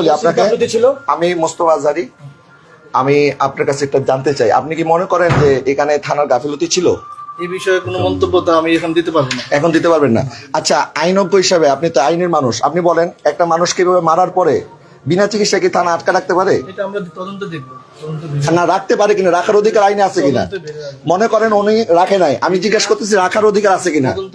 বলি আপনাকে? আমি মোস্তফা আজারি আমি আপনার কাছে একটা জানতে চাই। আপনি কি মনে করেন যে এখানে থানার গাফিলতি ছিল? এই বিষয়ে কোনো মন্তব্য তো আমি এখন দিতে পারব না। এখন দিতে পারবেন না। আচ্ছা আইনজ্ঞ হিসাবে আপনি তো আইনের মানুষ। আপনি বলেন একটা মানুষ কীভাবে মারার পরে বিনা চিকিৎসায় কি থানা আটকা রাখতে পারে? এটা আমরা তদন্ত দেখব। না রাখতে পারে কিনা? রাখার অধিকার আইনে আছে কিনা। মনে করেন উনি রাখে নাই। আমি জিজ্ঞেস করতেছি রাখার অধিকার আছে কিনা? তদন্ত।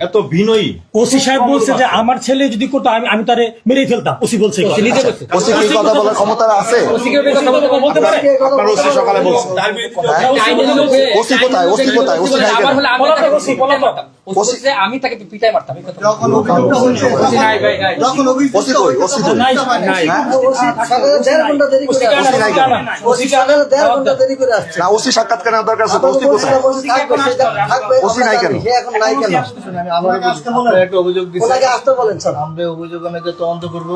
এত বিনয়ী। ওসি সাহেব বলছে যে আমার ছেলে যদি করতো আমি আমি তারে মেরেই ফেলতাম। ওসি বলছে ওসি কি কথা বলার ক্ষমতা আছে? ওসিকে কথা বলতে পারে? আপনার ওসি সকালে বলছে। হয়ে- ওসি কোথায়? ওসি কোথায়? ওসি নাই আমি তাকে পিটাই মারতাম। ওসি সাক্ষাৎকার দরকার আছে ওসি কোথায়? ওসি নাই কেন? একটা অভিযোগ আমরা অভিযোগ অনুযায়ী তদন্ত করব।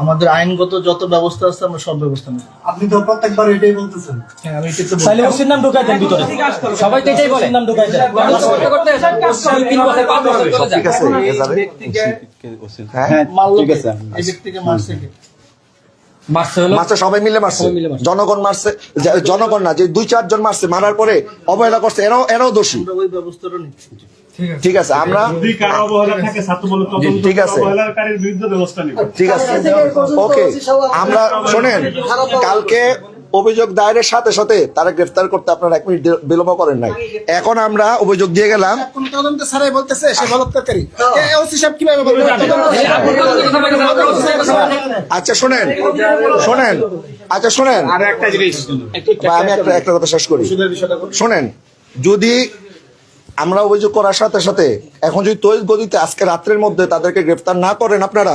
আমাদের আইনগত যত ব্যবস্থা আছে আমরা সব ব্যবস্থা নেব। আপনি তো প্রত্যেকবার এটাই বলতেছেন। হ্যাঁ আমি এটা তো তাহলে ওসির নাম ঢুকাই দেন ভিতরে। সবাই তো এটাই বলে। নাম ঢুকাই দেন। করতে করতে তিন বছর পাঁচ বছর চলে যায় ঠিক আছে এ যাবে। হ্যাঁ হ্যাঁ ঠিক আছে এই ব্যক্তিকে মারছে কে? মারছে সবাই মিলে মারছে। মিলে জনগণ মারছে জনগণ না যে দুই চারজন মারছে মারার পরে অবহেলা করছে এরাও এরাও দোষী। ব্যবস্থাটা নিচ্ছি। ঠিক আছে। আমরা যদি কারও অবহেলা থাকে ছাত্র বলে তদন্ত ঠিক আছে। অবহেলাকারীর বিরুদ্ধে ব্যবস্থা নিব। ঠিক আছে। ওকে আমরা শোনেন কালকে অভিযোগ দায়েরের সাথে সাথে তারা গ্রেফতার করতে আপনারা এক মিনিট বিলম্ব করেন নাই। এখন আমরা অভিযোগ দিয়ে গেলাম। আচ্ছা শোনেন। শোনেন। আচ্ছা শোনেন। আর একটা জিনিস। বা আমি একটা একটা কথা শেষ করি। শোনেন যদি আমরা অভিযোগ করার সাথে সাথে এখন যদি তৈরি গতিতে আজকে রাত্রের মধ্যে তাদেরকে গ্রেফতার না করেন আপনারা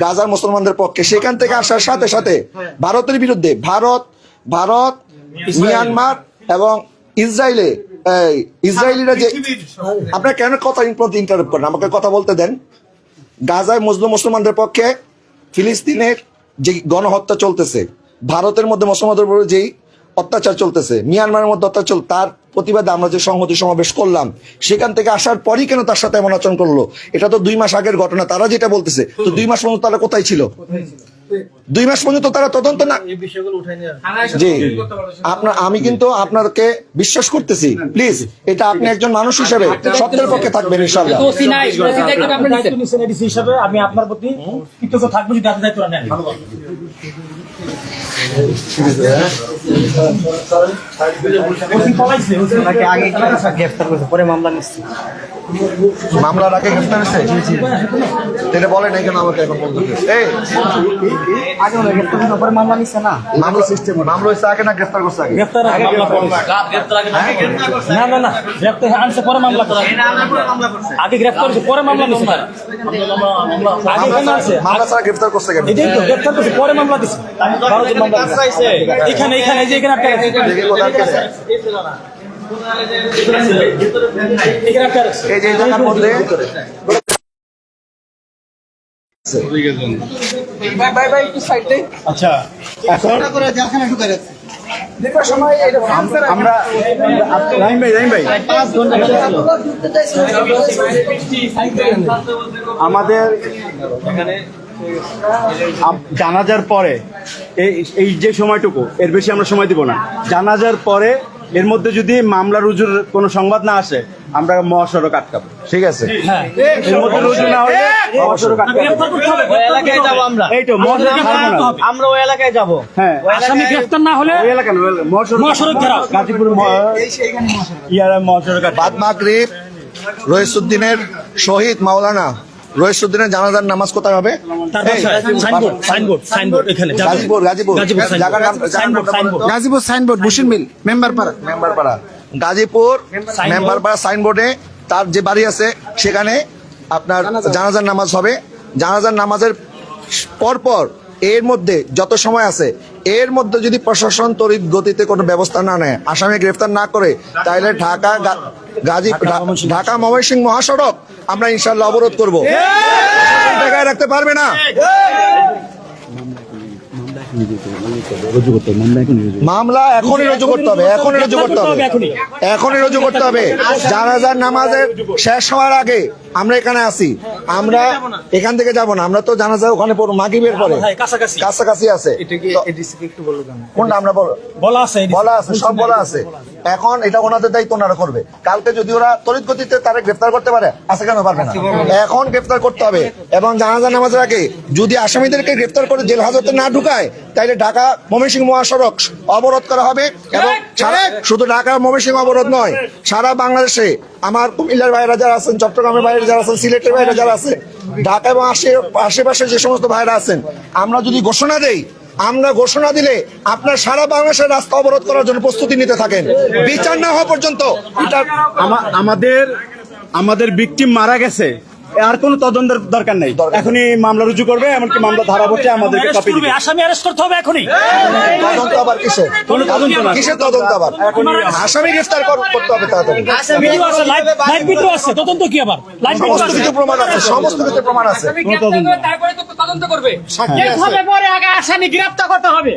গাজার মুসলমানদের পক্ষে সেখান থেকে আসার সাথে সাথে ভারতের বিরুদ্ধে ভারত ভারত মিয়ানমার এবং ইসরায়েলে ইসরায়েলিরা যে আপনার কেন কথা ইন্টারাপ্ট করেন? আমাকে কথা বলতে দেন। গাজায় মুসলিম মুসলমানদের পক্ষে ফিলিস্তিনের যে গণহত্যা চলতেছে ভারতের মধ্যে মুসলমানদের উপরে যেই অত্যাচার চলতেছে। মিয়ানমারের মধ্যে অত্যাচার তার প্রতিবাদে আমরা যে সংহতি সমাবেশ করলাম সেখান থেকে আসার পরই কেন তার সাথে এমন আচরণ করল? এটা তো দুই মাস আগের ঘটনা তারা যেটা বলতেছে তো দুই মাস পর্যন্ত তারা কোথায় ছিল? দুই মাস পর্যন্ত তারা তদন্ত না জি। আপনার আমি কিন্তু আপনাকে বিশ্বাস করতেছি। প্লিজ এটা আপনি একজন মানুষ হিসেবে সত্যের পক্ষে থাকবেন আমি আপনার প্রতি কৃতজ্ঞ থাকব যদি আপনি দায়িত্ব নেন ওসি পলাইছে, ওসি মামলার আগে গ্রেফতার হয়েছে? এটা বলে নাই কেন আমাকে এখন বলতে এই! মামলা সিস্টেম মামলা হয়েছে আগে না গ্রেফতার করছে আগে? গ্রেফতার আগে মামলা পড়ে। না না না গ্রেফতার আনছে পরে মামলা করে আগে গ্রেফতার হয়েছে পরে মামলা নিছে আগে এখানে আছে মামলা ছাড়া গ্রেফতার করছে কেন? এটাই তো গ্রেফতার করছে পরে মামলা দিছে এখানে এখানে যে এখানে। এই যে জায়গার মধ্যে। আচ্ছা আমরা রাহিম ভাই রাহিম ভাই। আমাদের আম- জানাজার পরে এই এই যে সময়টুকু এর বেশি আমরা সময় দিব না। জানাজার পরে এর মধ্যে যদি মামলা রুজুর কোনো সংবাদ না আসে আমরা মহাসড়ক আটকাবো। ঠিক আছে। হ্যাঁ এর মধ্যে রুজু না হলে মহাসড়ক আটকাবো। গ্রেফতার করতে হবে এলাকায় যাব আমরা। এই তো মহাসড়ক ছাড়বো না। আমরা ওই এলাকায় যাব। হ্যাঁ। আসামি গ্রেফতার না হলে ওই এলাকা না, মহাসড়ক মহাসড়ক গাজীপুর ইয়ারা মহাসড়ক বাদ মাগরিব রহিসুদ্দিনের শহীদ মাওলানা রহিসুদ্দিনের জানাজার নামাজ কোথায় হবে? তার বাসায় সাইনবোর্ড সাইনবোর্ড সাইনবোর্ড এখানে Gazipur. Gazipur Gazipur signboard Bushir mill member পাড়া। মেম্বার পাড়া। গাজীপুর মেম্বার পাড়া সাইনবোর্ডে তার যে বাড়ি আছে সেখানে আপনার জানাজার নামাজ হবে। জানাজার নামাজের পরপর এর মধ্যে যত সময় আছে এর মধ্যে যদি প্রশাসন তড়িৎ গতিতে কোনো ব্যবস্থা না নেয় আসামি গ্রেফতার না করে তাহলে ঢাকা গাজী ঢাকা ময়মনসিংহ মহাসড়ক আমরা ইনশাল্লাহ অবরোধ করব। ঢাকায় রাখতে পারবে না। মামলা এখনই রুজু করতে হবে এখনই রুজু করতে হবে। এখনই। এখনই রুজু করতে হবে। জানাজার নামাজের শেষ হওয়ার আগে আমরা এখানে আসি আমরা এখান থেকে যাব না। আমরা তো জানা যায় ওখানে মাগিবের পরে। হ্যাঁ, কাছাকাছি। আছে। কোনটা আমরা বলা আছে বলা আছে সব বলা আছে। এখন এটা ওনাদের দায়িত্ব ওনারা করবে। কালকে যদি ওরা তড়িৎ গতিতে তারা গ্রেফতার করতে পারে আছে কেন পারবে না? এখন গ্রেফতার করতে হবে। এবং জানাজা নামাজের আগে যদি আসামিদেরকে গ্রেফতার করে জেল হাজতে না ঢুকায় তাহলে ঢাকা ময়মনসিংহ মহাসড়ক অবরোধ করা হবে এবং সারা শুধু ঢাকা ময়মনসিংহ অবরোধ নয় সারা বাংলাদেশে আমার কুমিল্লার ভাইরা যারা আছেন চট্টগ্রামের বাইরে যারা আছেন সিলেটের বাইরে যারা আছে ঢাকা এবং আশে- আশেপাশে যে সমস্ত ভাইরা আছেন আমরা যদি ঘোষণা দেই আমরা ঘোষণা দিলে আপনার সারা বাংলাদেশের রাস্তা অবরোধ করার জন্য প্রস্তুতি নিতে থাকেন। বিচার না হওয়া পর্যন্ত এটা আমাদের আমাদের ভিকটিম মারা গেছে। আর কোনো তদন্তের দরকার নেই। এখনই মামলা রুজু করবে এমনকি মামলা ধারা বসে আমাদেরকে কপি দিবে। আসামি অ্যারেস্ট করতে হবে এখনই। তদন্ত আবার কিসের কোনো তদন্ত না কিসের তদন্ত আবার? আসামি গ্রেফতার কর- করতে হবে তাড়াতাড়ি। ভিডিও আছে লাইভ লাইভ ভিডিও আছে তদন্ত কি আবার? লাইভ ভিডিও সমস্ত আছে। কিছু প্রমাণ আছে সমস্ত কিছু প্রমাণ আছে। তারপরে তো তদন্ত করবে। পরে আগে আসামি গ্রেফতার করতে হবে।